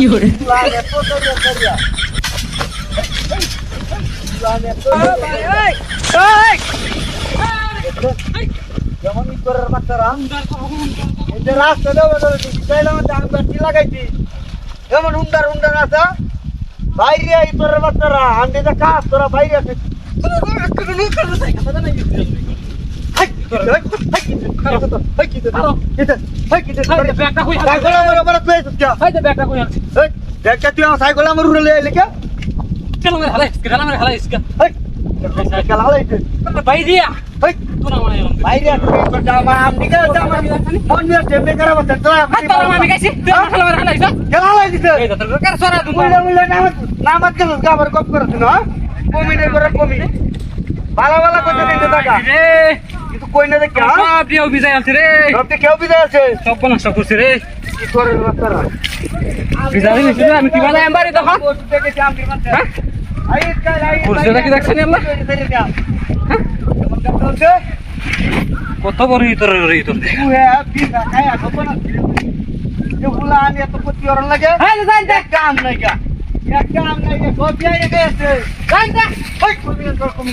Lane foto যেমন বাচ্চারা এই আমি হুন্ডার হুন্ডার আছে বাইরে ইতরের বাচ্চারা আন্ডে যে কাজ তোরা বাইরে আছে নামাজ গেল গাবার কপ করছ না কমি নাই করে কমি ভালো ভালো কইতে দিতে টাকা কিন্তু কই না দেখ সবতে কেউ বিদায় আছে? কি করে রাস্তারা আমি কি বানাই এমবারে তখন? বসে থেকে জাম দিমান হ্যাঁ? আই কাল আই পুরুষরা কি দেখছেন আল্লাহ? কত বড় ইতর ইতর লাগে? কাম নাই কাম নাই গা কপি আই গেছে। ওই কপি কর কমি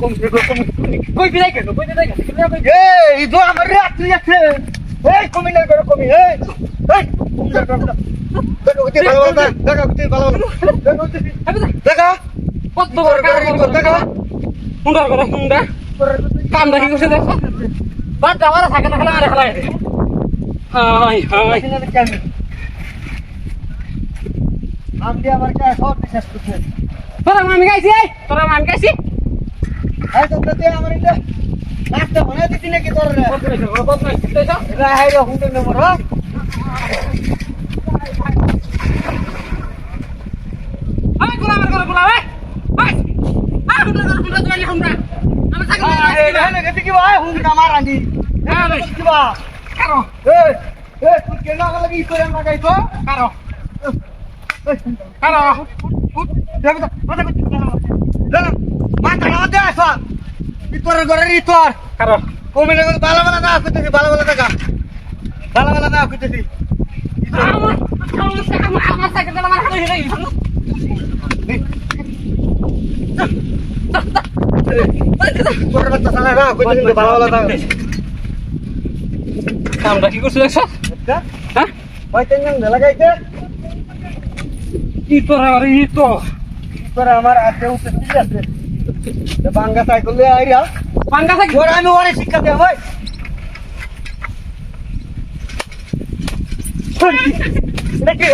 কমি নে কমি কই বিদায় কেন কই বিদায় কেন এই ইদো আমার রাত্রি আছে এই কমি নে করে কমি এই এই উন্ডা কর দেখো কত ভালো ভালো দেখো কত ভালো দেখো দেখো কত বড় কাজ দেখো হুন্ডা করে হুন্ডা কাম দেখি করছে দেখো বাদ যাওয়ার সাইকেল খেলা আর খেলা হাই হাই আমি আমার কাছে সব বিশ্বাস করছে তোরা আমি গাইছি তোরা আমি গাইছি এই তো তে আমার এটা নাস্তা বানাই দিছি নাকি তোর রে কত হইছে কত হইছে দেখো এটা হাইরে নম্বর হ্যাঁ আমি গোলা আমার গোলা গোলা ভাই ভাই আ হুন্ডা হুন্ডা হুন্ডা হুন্ডা আমি সাইকেল এই রে গেছে কি ভাই হুন্ডা মারানি হ্যাঁ ভাই কি বা কারও এই এই তুই কেন লাগি করে লাগাই তো কারও কারও দেখ তো মাথা কই মাথা দে আসা ইতর ঘরে ইতর কারও কমে লাগে ভালো ভালো না কইতেছি ভালো ভালো টাকা ভালো ভালো না আমার আমার আমার আমার টাকা কামটা কি করছিস দেখছ হ্যাঁ? লাগাইতে কি তোরা আরে ই তো। তোর আমার হাতে উঠে ঠিক আছে। বাঙ্গা সাইকেল দিয়ে আইরা। পাঙ্গা সাইকেল? ওর আমি ওরে শিক্ষা দেব ভাই এটা কি